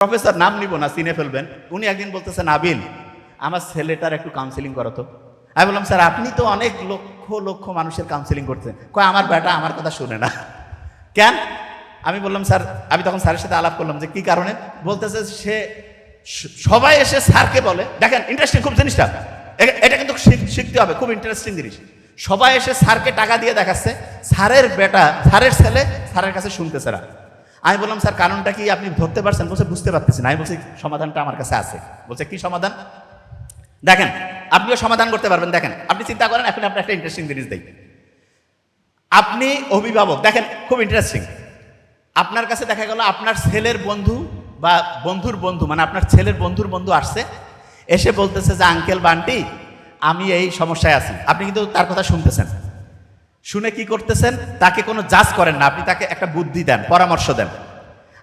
Professor নাম নিব না, চিনে ফেলবেন। উনি একদিন বলতেছেন আবিল আমার ছেলেটার একটু কাউন্সিলিং করো তো। আমি বললাম, স্যার, আপনি তো অনেক লক্ষ লক্ষ মানুষের কাউন্সিলিং করতেন কয়, আমার বেটা আমার কথা শুনে না। কেন? আমি বললাম, স্যার, আমি তখন স্যারের সাথে আলাপ করলাম যে, কি কারণে? বলতেছে, সে সবাই এসে স্যারকে বলে, দেখেন ইন্টারেস্টিং খুব জিনিসটা। এটা কিন্তু শিখ- শিখতে হবে, খুব ইন্টারেস্টিং জিনিস। সবাই এসে স্যারকে টাকা দিয়ে দেখাচ্ছে, স্যারের বেটা, স্যারের ছেলে স্যারের কাছে শুনতেছে না। আমি বললাম, স্যার, কারণটা কি আপনি ধরতে পারছেন? বলছে, বুঝতে পারতেছি না। আমি বলছি, সমাধানটা আমার কাছে আছে। বলছে, কি সমাধান? দেখেন, আপনিও সমাধান করতে পারবেন। দেখেন, আপনি চিন্তা করেন, এখন আপনি একটা ইন্টারেস্টিং জিনিস দেই। আপনি অভিভাবক, দেখেন, খুব ইন্টারেস্টিং আপনার কাছে দেখা গেল, আপনার ছেলের বন্ধু বা বন্ধুর বন্ধু মানে আপনার ছেলের বন্ধুর বন্ধু আসছে, এসে বলতেছে যে, আঙ্কেল বান্টি আমি এই সমস্যায় আছি। আপনি কিন্তু তার কথা শুনতেছেন। শুনে কি করতেছেন? তাকে কোনো জাজ করেন না, আপনি তাকে একটা বুদ্ধি দেন, পরামর্শ দেন।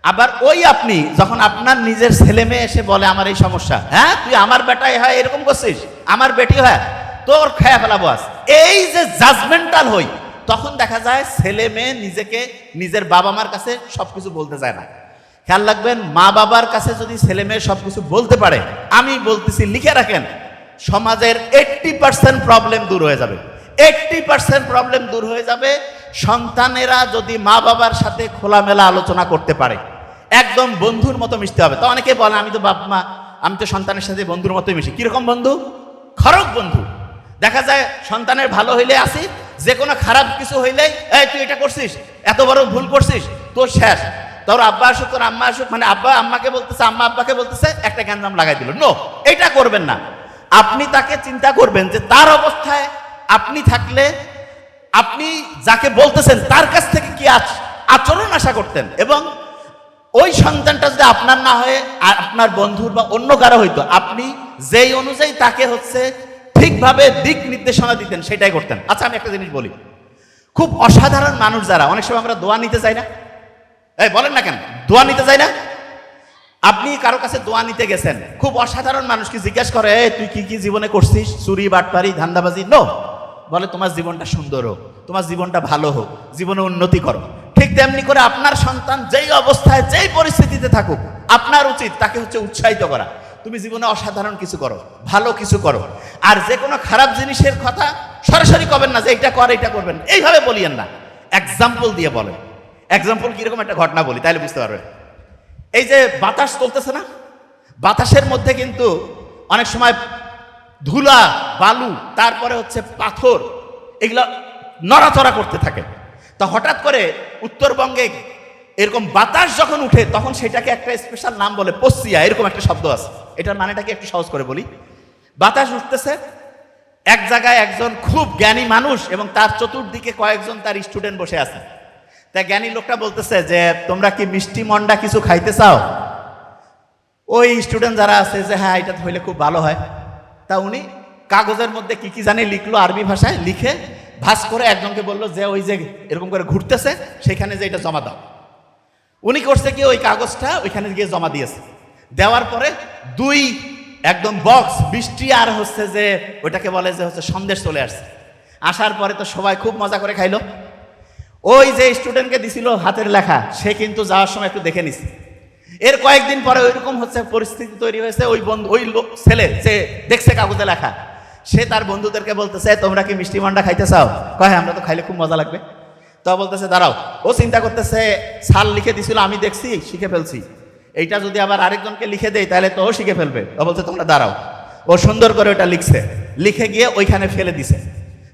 আবার ওই আপনি যখন আপনার নিজের ছেলে মেয়ে এসে বলে, আমার এই সমস্যা হ্যাঁ তুই আমার বেটাই হয়, এরকম করছিস? আমার বেটি হয়, তোর খেয়া ফেলাবো আজ। এই যে জাজমেন্টাল হই, তখন দেখা যায় ছেলে মেয়ে নিজেকে নিজের বাবা মার কাছে সবকিছু বলতে যায় না। খেয়াল রাখবেন, মা বাবার কাছে যদি ছেলে মেয়ে সবকিছু বলতে পারে, আমি বলতেছি, লিখে রাখেন, সমাজের এইট্টি পার্সেন্ট প্রবলেম দূর হয়ে যাবে। এইট্টি পার্সেন্ট প্রবলেম দূর হয়ে যাবে। সন্তানেরা যদি মা বাবার সাথে খোলামেলা আলোচনা করতে পারে, একদম বন্ধুর মতো মিশতে হবে। তো অনেকে বলে, আমি তো বাপ, মা, আমি তো সন্তানের সাথে বন্ধুর মতোই মিশি। কীরকম বন্ধু? খরক বন্ধু। দেখা যায় সন্তানের ভালো হইলে আসি, যে কোনো খারাপ কিছু হইলেই এই, তুই এটা করছিস? এত বড় ভুল করছিস? তোর শেষ। তোর আব্বা আসুক, তোর আম্মা আসুক মানে আব্বা, আম্মাকে বলতেছে, আম্মা আব্বাকে বলতেছে, একটা গ্যাঞ্জাম লাগাই দিল। নো এটা করবেন না। আপনি তাকে চিন্তা করবেন যে তার অবস্থায় আপনি থাকলে আপনি যাকে বলতেছেন তার কাছ থেকে কি আচ- আচরণ আশা করতেন? এবং ওই সন্তানটা যদি আপনার না হয়ে আপনার বন্ধুর বা অন্য কারও হইতো আপনি যেই অনুযায়ী তাকে হচ্ছে ঠিকভাবে দিক নির্দেশনা দিতেন সেটাই করতেন। আচ্ছা আমি একটা জিনিস বলি। খুব অসাধারণ মানুষ যারা অনেক সময় আমরা দোয়া নিতে চাই না। এই বলেন না কেন? দোয়া নিতে চাই না? আপনি কারও কাছে দোয়া নিতে গেছেন খুব অসাধারণ মানুষকে জিজ্ঞাসা করে "এই, তুই কি কি জীবনে করছিস? চুরি বাটপারি ধান্দাবাজি? নো বলে, তোমার জীবনটা সুন্দর হোক, তোমার জীবনটা ভালো হোক, জীবনে উন্নতি করো। ঠিক তেমনি করে আপনার সন্তান যেই অবস্থায়, যেই পরিস্থিতিতে থাকুক, আপনার উচিত তাকে হচ্ছে উৎসাহিত করা। তুমি জীবনে অসাধারণ কিছু করো, ভালো কিছু করো। আর যে কোনো খারাপ জিনিসের কথা সরাসরি কবেন না যে, এইটা কর, এইটা করবেন। এইভাবে বলিয়েন না। এক্সাম্পল দিয়ে বলেন। এক্সাম্পল কীরকম একটা ঘটনা বলি, তাহলে বুঝতে পারবে এই যে বাতাস চলতেছে না? বাতাসের মধ্যে কিন্তু অনেক সময় ধুলা, বালু, তারপরে হচ্ছে পাথর, এগুলো নড়াচড়া করতে থাকে। তা হঠাৎ করে উত্তরবঙ্গে এরকম বাতাস যখন উঠে, তখন সেটাকে একটা স্পেশাল নাম বলে পশ্চিয়া এরকম একটা শব্দ আছে। এটার মানেটাকে একটু সহজ করে বলি। বাতাস উঠতেছে, এক জায়গায় একজন খুব জ্ঞানী মানুষ এবং তার চতুর্দিকে কয়েকজন তার স্টুডেন্ট বসে আছে। তা জ্ঞানী লোকটা বলতেছে যে, তোমরা কি মিষ্টি মন্ডা কিছু খাইতে চাও? ওই স্টুডেন্ট যারা আছে যে হ্যাঁ এটা হইলে খুব ভালো হয়। তা উনি কাগজের মধ্যে কি কি জানে লিখলো আরবি ভাষায়, লিখে ভাস করে একজনকে বলল যে ওই যে এরকম করে ঘুরতেছে, সেখানে যে এটা জমা দাও। উনি করছে কি, ওই কাগজটা ওইখানে গিয়ে জমা দিয়েছে। দেওয়ার পরে দুই একদম বক্স বৃষ্টি আর হচ্ছে যে ওইটাকে বলে যে হচ্ছে সন্দেশ চলে আসছে। আসার পরে তো সবাই খুব মজা করে খাইলো। ওই যে স্টুডেন্টকে দিছিল হাতের লেখা, সে কিন্তু যাওয়ার সময় একটু দেখে নিছে। এর কয়েকদিন পরে ওইরকম হচ্ছে পরিস্থিতি তৈরি হয়েছে ওই বন্ধু ওই লোক ছেলে যে দেখছে কাগজে লেখা। সে তার বন্ধুদেরকে বলতেছে তোমরা কি মিষ্টি মান্ডা খাইতে চাও? কয় "হ্যাঁ, আমরা তো খাইলে খুব মজা লাগবে। তো বলতেছে দাঁড়াও। ও চিন্তা করতেছে সাল লিখে দিছিল আমি দেখছি শিখে ফেলছি। এইটা যদি আবার আরেকজনকে লিখে দেই তাহলে তো ও শিখে ফেলবে। ও বলছে তোমরা দাঁড়াও। ও সুন্দর করে ওটা লিখছে। লিখে গিয়ে ওইখানে ফেলে দিছে।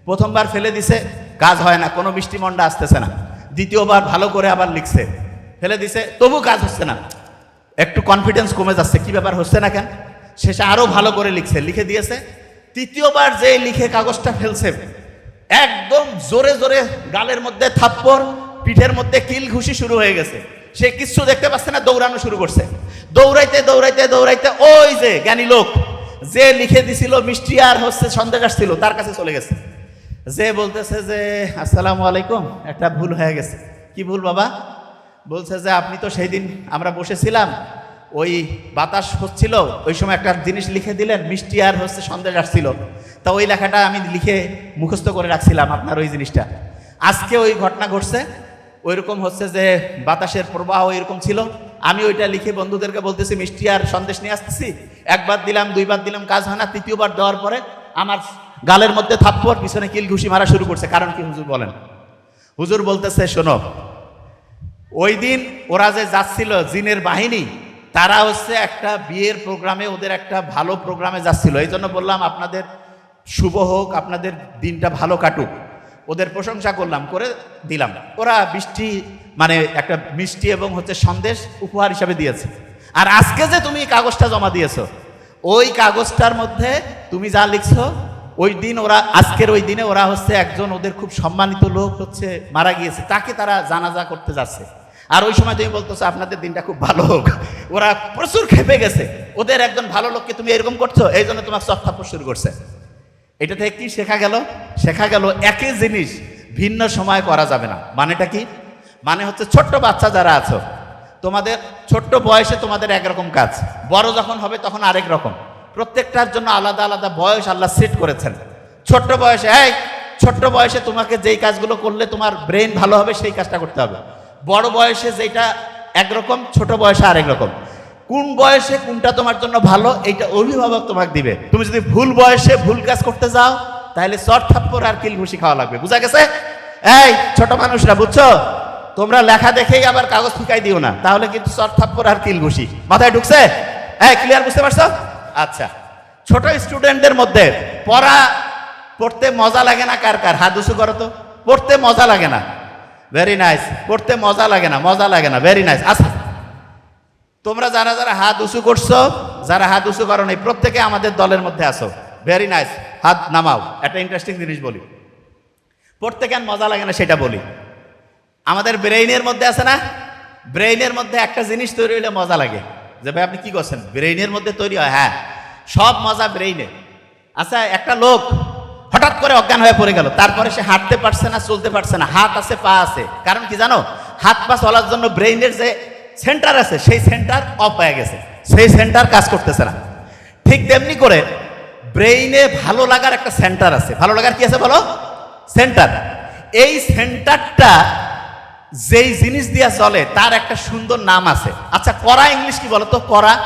প্রথমবার ফেলে দিছে কাজ হয় না কোনো মিষ্টি মন্ডা আসতেছে না। দ্বিতীয়বার ভালো করে আবার লিখছে। ফেলে দিছে তবু কাজ হচ্ছে না। একটু কনফিডেন্স কমে যাচ্ছে, কি ব্যাপার হচ্ছে না কেন? শেষে আরও ভালো করে লিখছে, লিখে দিয়েছে, তৃতীয়বার যে লিখে কাগজটা ফেলছে, একদম জোরে জোরে গালের মধ্যে থাপ্পড়, পিঠের মধ্যে কিল ঘুষি শুরু হয়ে গেছে। সে কিচ্ছু দেখতে পাচ্ছে না, দৌড়ানো শুরু করছে। দৌড়াইতে দৌড়াইতে দৌড়াইতে ওই যে জ্ঞানী লোক, যে লিখে দিছিল, মিষ্টি আর হচ্ছে সন্দেশ আসছিল তার কাছে চলে গেছে। যে বলতেছে যে, আসসালামু আলাইকুম, একটা ভুল হয়ে গেছে। কি ভুল বাবা? বলছে যে, আপনি তো সেই দিন আমরা বসেছিলাম, ওই বাতাস হচ্ছিল, ওই সময় একটা জিনিস লিখে দিলেন, মিষ্টি আর হচ্ছে সন্দেশ আসছিল। তা ওই লেখাটা আমি লিখে মুখস্থ করে রাখছিলাম আপনার ওই জিনিসটা। আজকে ওই ঘটনা ঘটছে, ওইরকম হচ্ছে যে, বাতাসের প্রবাহ এরকম ছিল। আমি ওইটা লিখে বন্ধুদেরকে বলতেছি, মিষ্টি আর সন্দেশ নিয়ে আসতেছি। একবার দিলাম, দুইবার দিলাম, কাজ হয় না। তৃতীয়বার দেওয়ার পরে আমার গালের মধ্যে থাপ্পড়, পিছনে কিল ঘুষি মারা শুরু করছে। কারণ কি হুজুর বলেন? হুজুর বলতেছে, শোনো ওই দিন ওরা যে যাচ্ছিল জিনের বাহিনী, তারা হচ্ছে একটা বিয়ের প্রোগ্রামে, ওদের একটা ভালো প্রোগ্রামে যাচ্ছিল। এই জন্য বললাম, আপনাদের শুভ হোক, আপনাদের দিনটা ভালো কাটুক। ওদের প্রশংসা করলাম, করে দিলাম। ওরা বৃষ্টি মানে একটা মিষ্টি এবং হচ্ছে সন্দেশ উপহার হিসাবে দিয়েছে। আর আজকে যে তুমি কাগজটা জমা দিয়েছ, ওই কাগজটার মধ্যে তুমি যা লিখছো, ওই দিন ওরা, আজকের ওই দিনে ওরা হচ্ছে একজন ওদের খুব সম্মানিত লোক হচ্ছে মারা গিয়েছে। তাকে তারা জানাজা করতে যাচ্ছে। আর ওই সময় তুমি বলতেছো, আপনাদের দিনটা খুব ভালো হোক। ওরা প্রচুর খেপে গেছে। ওদের একজন ভালো লোককে তুমি এরকম করছ, এই জন্য তোমার চক্রাপ্প শুরু করছে। এটা থেকে কি শেখা গেল? শেখা গেল একই জিনিস ভিন্ন সময় করা যাবে না। মানেটা কি? মানে হচ্ছে ছোট্ট বাচ্চা যারা আছো, তোমাদের ছোট্ট বয়সে তোমাদের একরকম কাজ। বড় যখন হবে তখন আরেক রকম। প্রত্যেকটার জন্য আলাদা আলাদা বয়স আল্লাহ সেট করেছেন। ছোট্ট বয়সে, এই ছোট্ট বয়সে তোমাকে যেই কাজগুলো করলে তোমার ব্রেন ভালো হবে, সেই কাজটা করতে হবে। বড় বয়সে যেটা একরকম, ছোট বয়সে আরেক রকম। কোন বয়সে কোনটা তোমার জন্য ভালো, এইটা অভিভাবক তোমাকে দিবে। তুমি যদি ভুল বয়সে ভুল কাজ করতে যাও তাহলে চট থাপ্পড় আর কিল ঘুষি খাওয়া লাগবে। বুঝা গেছে? এই ছোট মানুষরা, বুঝছ? তোমরা লেখা দেখেই আবার কাগজ ফুকাই দিও না, তাহলে কিন্তু চট থাপ্পড় আর কিল ঘুষি মাথায় ঢুকছে? এই ক্লিয়ার বুঝতে পারছ? আচ্ছা। ছোট স্টুডেন্টদের মধ্যে পড়া, পড়তে মজা লাগে না কার কার? হাত উঁচু করো তো। পড়তে মজা লাগে না। ভেরি নাইস পড়তে মজা লাগে না, মজা লাগে না। ভেরি নাইস আচ্ছা। তোমরা যারা যারা হাত উঁচু করছ, যারা হাত উঁচু করো নাই, প্রত্যেকে আমাদের দলের মধ্যে আসো ভেরি নাইস হাত নামাও। একটা ইন্টারেস্টিং জিনিস বলি। পড়তে কেন মজা লাগে না সেটা বলি। আমাদের ব্রেইনের মধ্যে আছে না? ব্রেইনের মধ্যে একটা জিনিস তৈরি হলে মজা লাগে। যে ভাই, আপনি কি করছেন? ব্রেইনের মধ্যে তৈরি হয়? হ্যাঁ। সব মজা ব্রেইনে আচ্ছা একটা লোক হঠাৎ করে অজ্ঞান হয়ে পড়ে গেল। তারপরে সে হাঁটতে পারছে না, চলতে পারছে না। হাত আছে, পা আছে। কারণ কি জানো? হাত পা চলার জন্য ব্রেইনের যে সেন্টার আছে, সেই সেন্টার অফ হয়ে গেছে। সেই সেন্টার কাজ করতেছে না। ঠিক তেমনি করে ব্রেইনে ভালো লাগার একটা সেন্টার আছে। ভালো লাগার কি আছে বলো? সেন্টার। এই সেন্টারটা যেই জিনিস দিয়া চলে, তার একটা সুন্দর নাম আছে। আচ্ছা করা ইংলিশ কি বলো তো করা,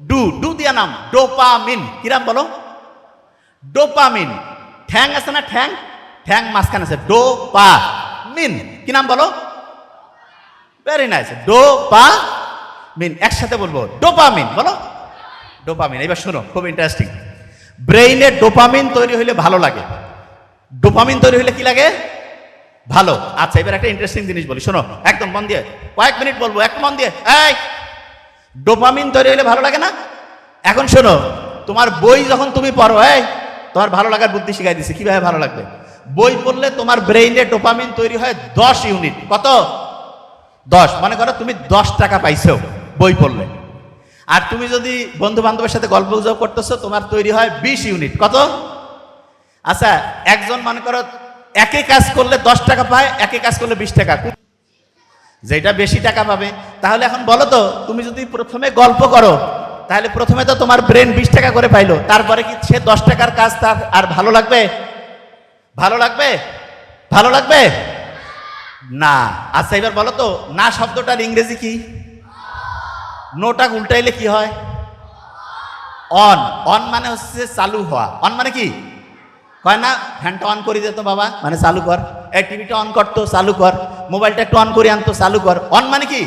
ডু ডু দিয়া নাম। ডোপামিন। কিরাম বলো? ডোপামিন। ঠ্যাং আছে না ঠ্যাং? ঠ্যাং মাঝখানে আছে। ডোপা মিন কি নাম বলো? ভেরি নাইস ডোপা মিন একসাথে বলব। ডোপামিন। বলো। ডোপামিন। এবার শোনো খুব ইন্টারেস্টিং ব্রেইনে ডোপামিন তৈরি হইলে ভালো লাগে। ডোপামিন তৈরি হইলে কি লাগে? ভালো। আচ্ছা এবার একটা ইন্টারেস্টিং জিনিস বলি। শোনো, একদম মন দিয়ে। কয়েক মিনিট বলব এক মন দিয়ে। এই! ডোপামিন তৈরি হইলে ভালো লাগে না? এখন শোনো, তোমার বই যখন তুমি পড়ো, এই! তোমার ভালো লাগার বুদ্ধি শিখাই দিছে, কীভাবে ভালো লাগবে? বই পড়লে তোমার ব্রেইনে ডোপামিন তৈরি হয় দশ ইউনিট কত? দশ। মনে করো তুমি দশ টাকা পাইছো বই পড়লে। আর তুমি যদি বন্ধু বান্ধবের সাথে গল্প গুজব করতেছো, তোমার তৈরি হয় বিশ ইউনিট কত? আচ্ছা একজন মনে করো একে কাজ করলে দশ টাকা পায়, একে কাজ করলে বিশ টাকা। যেটা বেশি টাকা পাবে। তাহলে এখন বলো তো, তুমি যদি প্রথমে গল্প করো তাহলে প্রথমে তো তোমার ব্রেন বিশ টাকা করে পাইলো, তারপরে কি সে দশ টাকার কাজ তার আর ভালো লাগবে? ভালো লাগবে? ভালো লাগবে? না। আচ্ছা এবার বলো তো, না শব্দটার ইংরেজি কি? নোটা উল্টাইলে কি হয়? অন। অন মানে হচ্ছে চালু হওয়া। অন মানে কি? কয় না, ফ্যানটা অন করে দিত বাবা। মানে চালু কর। এই টিভিটা অন করতো চালু কর। মোবাইলটা একটু অন করে আনতো চালু কর। অন মানে কি?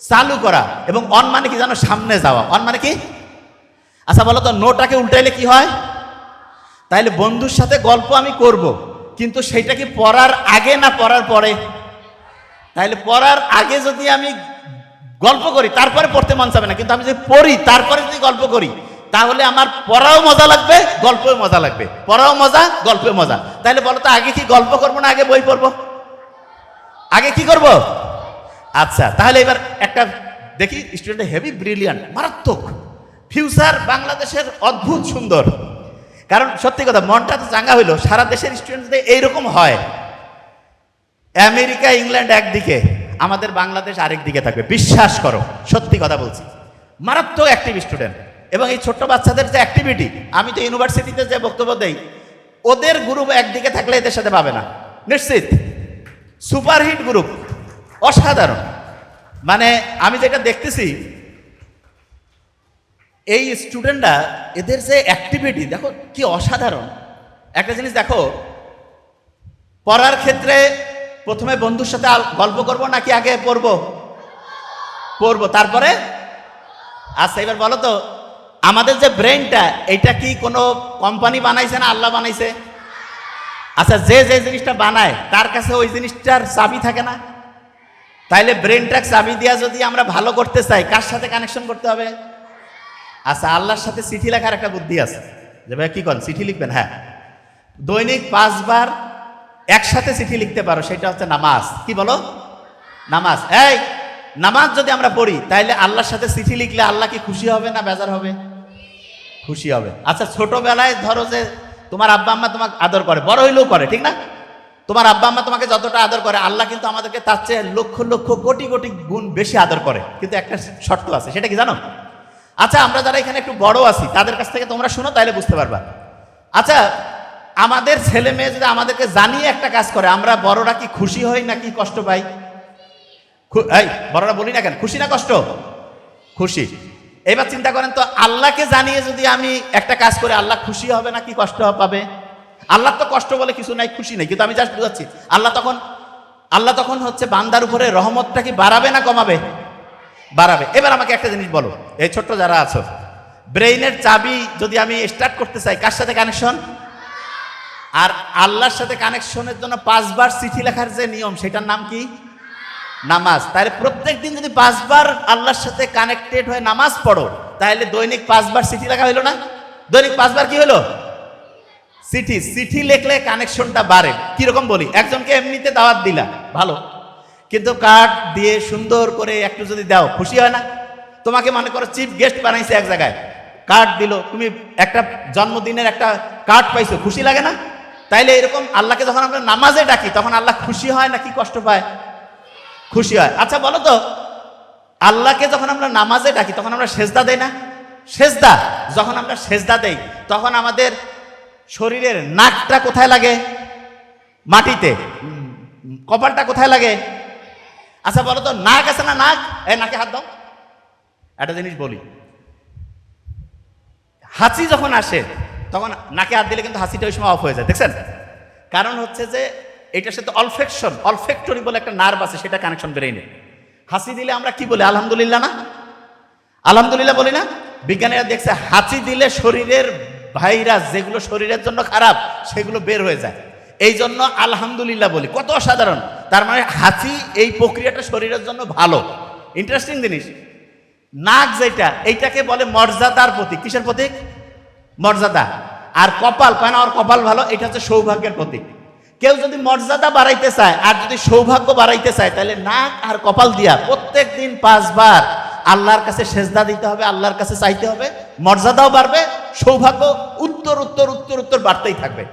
চালু করা। এবং অন মানে কি জানো? সামনে যাওয়া। অন মানে কি? আচ্ছা বলো তো, নোটাকে উল্টাইলে কি হয়? তাইলে বন্ধুর সাথে গল্প আমি করব, কিন্তু সেইটা কি পড়ার আগে না পড়ার পরে? তাইলে পড়ার আগে যদি আমি গল্প করি, তারপরে পড়তে মন চাবে না। কিন্তু আমি যদি পড়ি, তারপরে যদি গল্প করি, তাহলে আমার পড়াও মজা লাগবে, গল্পও মজা লাগবে। পড়াও মজা, গল্পেও মজা। তাহলে বলো তো, আগে কি গল্প করব না আগে বই পড়ব? আগে কি করব? আচ্ছা তাহলে এবার একটা দেখি স্টুডেন্ট হেভি ব্রিলিয়ান্ট মারাত্মক। ফিউচার বাংলাদেশের অদ্ভুত সুন্দর। কারণ সত্যি কথা, মনটা তো চাঙ্গা হইল, সারা দেশের স্টুডেন্টদের এইরকম হয়। আমেরিকা, ইংল্যান্ড একদিকে, আমাদের বাংলাদেশ আরেক দিকে থাকবে। বিশ্বাস করো, সত্যি কথা বলছি। মারাত্মক অ্যাক্টিভ স্টুডেন্ট এবং এই ছোট্ট বাচ্চাদের যে অ্যাক্টিভিটি আমি তো ইউনিভার্সিটিতে যে বক্তব্য দেই, ওদের গ্রুপ একদিকে থাকলে এদের সাথে পাবে না। নিশ্চিত। সুপারহিট গ্রুপ অসাধারণ। মানে আমি যেটা দেখতেছি, এই স্টুডেন্টরা এদের যে অ্যাক্টিভিটি দেখো কি অসাধারণ। একটা জিনিস দেখো, পড়ার ক্ষেত্রে প্রথমে বন্ধুর সাথে গল্প করব নাকি আগে পড়ব? পড়ব। তারপরে? আচ্ছা এবার বলো তো, আমাদের যে ব্রেনটা এটা কি কোনো কোম্পানি বানাইছে না আল্লাহ বানাইছে? আচ্ছা যে যে জিনিসটা বানায়, তার কাছে ওই জিনিসটার চাবি থাকে না? তাইলে ব্রেনটা চাবি দিয়া যদি আমরা ভালো করতে চাই, কার সাথে কানেকশন করতে হবে? আচ্ছা আল্লাহর সাথে চিঠি লেখার একটা বুদ্ধি আছে। যে ভাই কি করেন চিঠি লিখবেন? হ্যাঁ। দৈনিক পাঁচবার একসাথে চিঠি লিখতে পারো, সেটা হচ্ছে নামাজ। কি বলো? নামাজ। এই, নামাজ যদি আমরা পড়ি, তাইলে আল্লাহর সাথে চিঠি লিখলে আল্লাহ কি খুশি হবে না বেজার হবে? খুশি হবে। আচ্ছা ছোটবেলায় ধরো যে তোমার আব্বা আম্মা তোমাকে আদর করে, বড় হইলেও করে, ঠিক না? তোমার আব্বা আম্মা তোমাকে যতটা আদর করে, আল্লাহ কিন্তু আমাদেরকে তার চেয়ে লক্ষ লক্ষ কোটি কোটি গুণ বেশি আদর করে। কিন্তু একটা শর্ত আছে, সেটা কি জানো? আচ্ছা আমরা যারা এখানে একটু বড় আছি, তাদের কাছ থেকে তোমরা শুনো, তাহলে বুঝতে পারবা। আচ্ছা আমাদের ছেলে মেয়ে যদি আমাদেরকে জানিয়ে একটা কাজ করে, আমরা বড়রা কি খুশি হই নাকি কষ্ট পাই? এই, বড়রা বলি না কেন? খুশি না কষ্ট? খুশি। এবার চিন্তা করেন তো, আল্লাহকে জানিয়ে যদি আমি একটা কাজ করে, আল্লাহ খুশি হবে না কি কষ্ট পাবে? আল্লাহ তো কষ্ট বলে কিছু নাই, খুশি নেই, কিন্তু আমি জাস্ট বুঝাচ্ছি, আল্লাহ তখন আল্লাহ তখন হচ্ছে বান্দার উপরে রহমতটা কি বাড়াবে না কমাবে? বাড়াবে। এবার আমাকে একটা জিনিস বলো, এই ছোট্ট যারা আছো, ব্রেইনের চাবি যদি আমি স্টার্ট করতে চাই, কার সাথে কানেকশন আর আল্লাহর সাথে কানেকশনের জন্য পাঁচবার চিঠি লেখার যে নিয়ম, সেটার নাম কি? নামাজ। তাহলে প্রত্যেক দিন যদি পাঁচবার আল্লাহর সাথে কানেক্টেড হয়ে নামাজ পড়ো, তাহলে দৈনিক পাঁচবার চিঠি লেখা হইল না? দৈনিক পাঁচবার কি হলো চিঠি চিঠি লিখলে কানেকশনটা বাড়ে। কীরকম বলি? একজনকে এমনিতে দাওয়াত দিলা ভালো। কিন্তু কার্ড দিয়ে সুন্দর করে একটু যদি দাও, খুশি হয় না? তোমাকে মনে করো চিফ গেস্ট বানাইছে এক জায়গায়। কার্ড দিল, তুমি একটা জন্মদিনের একটা কার্ড পাইছো, খুশি লাগে না? তাইলে এরকম আল্লাহকে যখন আমরা নামাজে ডাকি, তখন আল্লাহ খুশি হয় নাকি কষ্ট পায়? খুশি হয়। আচ্ছা বলো তো, আল্লাহকে যখন আমরা নামাজে ডাকি, তখন আমরা সেজদা দেই না? সেজদা, যখন আমরা সেজদা দেই, তখন আমাদের শরীরের নাকটা কোথায় লাগে? মাটিতে। কপালটা কোথায় লাগে? আচ্ছা বলো তো নাক আছে না নাক? এই নাকে হাত দাও। একটা জিনিস বলি। হাঁচি যখন আসে, তখন নাকে হাত দিলে কিন্তু হাসিটা ওই সময় অফ হয়ে যায়, দেখছেন? কারণ হচ্ছে যে, এটার সাথে অলফেকশন অলফেক্টরি বলে একটা নার্ভ আছে, সেটা কানেকশন ব্রেইনে হাসি দিলে আমরা কি বলি? আলহামদুলিল্লাহ না? আলহামদুলিল্লাহ বলি না? বিজ্ঞানীরা দেখছে, হাঁচি দিলে শরীরের ভাইরাস যেগুলো শরীরের জন্য খারাপ, সেগুলো বের হয়ে যায়। এই জন্য আলহামদুলিল্লাহ বলি, কত অসাধারণ। তার মানে হাঁচি এই প্রক্রিয়াটা শরীরের জন্য ভালো। ইন্টারেস্টিং জিনিস। নাক যেটা, এইটাকে বলে মর্যাদার প্রতীক। কিসের প্রতীক? মর্যাদা। আর কপাল কয় না ওর কপাল ভালো? এটা হচ্ছে সৌভাগ্যের প্রতীক। কেউ যদি মর্যাদা বাড়াইতে চায়, আর যদি সৌভাগ্য বাড়াইতে চায়, তাহলে নাক আর কপাল দিয়া প্রত্যেক দিন পাঁচবার আল্লাহর কাছে সেজদা দিতে হবে, আল্লাহর কাছে চাইতে হবে, মর্যাদাও বাড়বে, সৌভাগ্য উত্তর উত্তর উত্তর উত্তর বাড়তেই থাকবে।